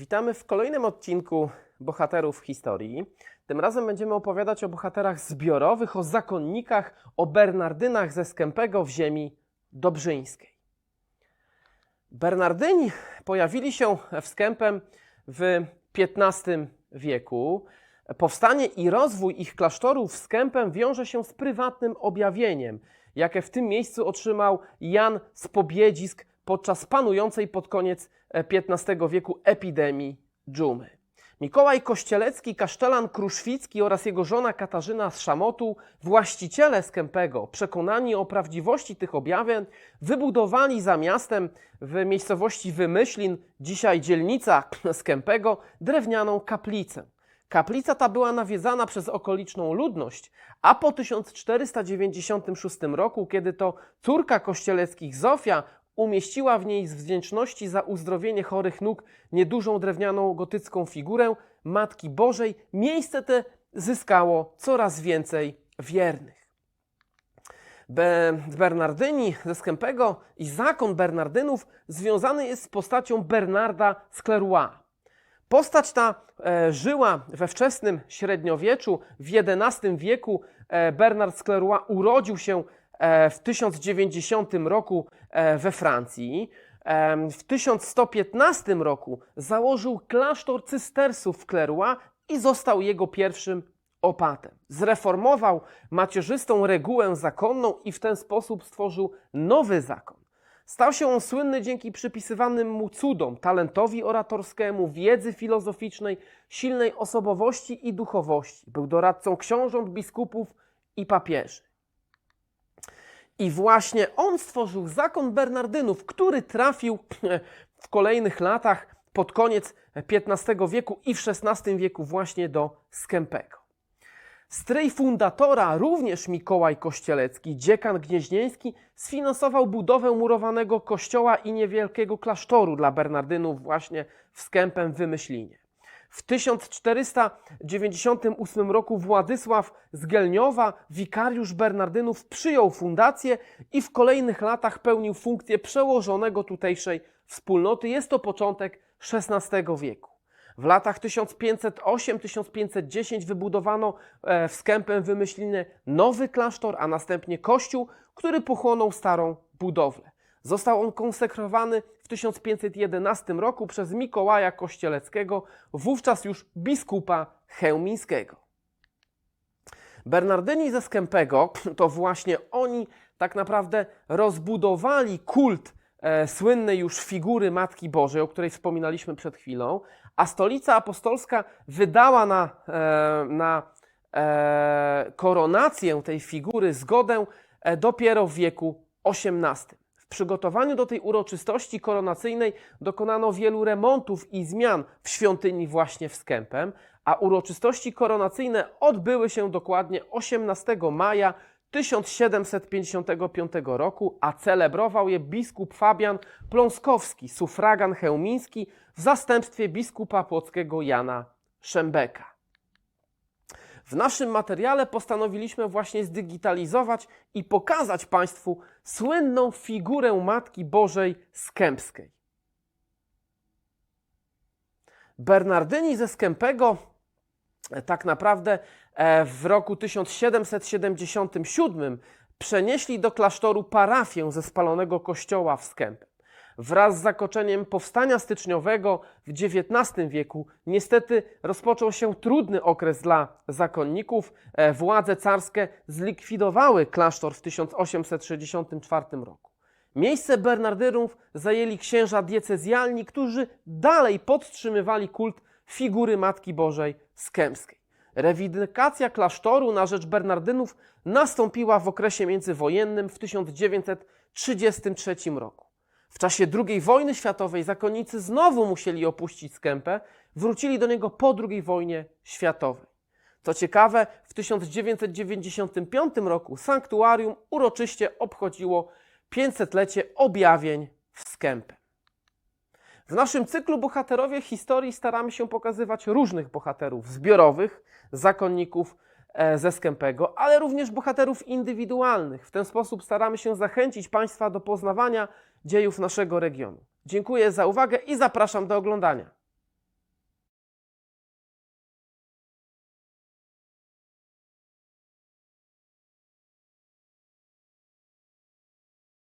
Witamy w kolejnym odcinku Bohaterów Historii. Tym razem będziemy opowiadać o bohaterach zbiorowych, o zakonnikach, o Bernardynach ze Skępego w ziemi dobrzyńskiej. Bernardyni pojawili się w Skępem w XV wieku. Powstanie i rozwój ich klasztorów z Kępem wiąże się z prywatnym objawieniem, jakie w tym miejscu otrzymał Jan z Pobiedzisk podczas panującej pod koniec XV wieku epidemii dżumy. Mikołaj Kościelecki, kasztelan Kruszwicki oraz jego żona Katarzyna z Szamotu, właściciele Skępego, przekonani o prawdziwości tych objawień, wybudowali za miastem w miejscowości Wymyślin, dzisiaj dzielnica Skępego, drewnianą kaplicę. Kaplica ta była nawiedzana przez okoliczną ludność, a po 1496 roku, kiedy to córka kościeleckich Zofia umieściła w niej z wdzięczności za uzdrowienie chorych nóg niedużą drewnianą gotycką figurę Matki Bożej, miejsce te zyskało coraz więcej wiernych. Be Bernardyni ze Skępego i zakon Bernardynów związany jest z postacią Bernarda z. Postać ta e, żyła we wczesnym średniowieczu, w XI wieku. E, Bernard z urodził się w 1090 roku e, we Francji. E, w 1115 roku założył klasztor cystersów w Clairvoy i został jego pierwszym opatem. Zreformował macierzystą regułę zakonną i w ten sposób stworzył nowy zakon. Stał się on słynny dzięki przypisywanym mu cudom, talentowi oratorskiemu, wiedzy filozoficznej, silnej osobowości i duchowości. Był doradcą książąt, biskupów i papieży. I właśnie on stworzył zakon Bernardynów, który trafił w kolejnych latach, pod koniec XV wieku i w XVI wieku właśnie do Skępego. Stryj fundatora, również Mikołaj Kościelecki, dziekan gnieźnieński, sfinansował budowę murowanego kościoła i niewielkiego klasztoru dla Bernardynów właśnie w Skępem Wymyślinie. W 1498 roku Władysław z Gelniowa, wikariusz Bernardynów, przyjął fundację i w kolejnych latach pełnił funkcję przełożonego tutejszej wspólnoty. Jest to początek XVI wieku. W latach 1508-1510 wybudowano e, w Skępem Wymyślinie nowy klasztor, a następnie kościół, który pochłonął starą budowlę. Został on konsekrowany 1511 roku przez Mikołaja Kościeleckiego, wówczas już biskupa chełmińskiego. Bernardyni ze Skępego to właśnie oni tak naprawdę rozbudowali kult e, słynnej już figury Matki Bożej, o której wspominaliśmy przed chwilą, a stolica apostolska wydała na, e, na e, koronację tej figury zgodę e, dopiero w wieku XVIII. Przygotowaniu do tej uroczystości koronacyjnej dokonano wielu remontów i zmian w świątyni właśnie w Skępem, a uroczystości koronacyjne odbyły się dokładnie 18 maja 1755 roku, a celebrował je biskup Fabian Pląskowski, sufragan chełmiński w zastępstwie biskupa płockiego Jana Szembeka. W naszym materiale postanowiliśmy właśnie zdigitalizować i pokazać Państwu słynną figurę Matki Bożej Skępskiej. Bernardyni ze Skępego tak naprawdę e, w roku 1777 przenieśli do klasztoru parafię ze spalonego kościoła w Skępem. Wraz z zakończeniem powstania styczniowego w XIX wieku niestety rozpoczął się trudny okres dla zakonników. E, Władze carskie zlikwidowały klasztor w 1864 roku. Miejsce Bernardynów zajęli księża diecezjalni, którzy dalej podtrzymywali kult figury Matki Bożej Skępskiej. Rewindykacja klasztoru na rzecz Bernardynów nastąpiła w okresie międzywojennym w 1933 roku. W czasie II wojny światowej zakonnicy znowu musieli opuścić Skępę, wrócili do niego po II wojnie światowej. Co ciekawe, w 1995 roku sanktuarium uroczyście obchodziło 500-lecie objawień w Skępę. W naszym cyklu Bohaterowie Historii staramy się pokazywać różnych bohaterów zbiorowych, zakonników e, ze Skępego, ale również bohaterów indywidualnych. W ten sposób staramy się zachęcić Państwa do poznawania dziejów naszego regionu. Dziękuję za uwagę i zapraszam do oglądania.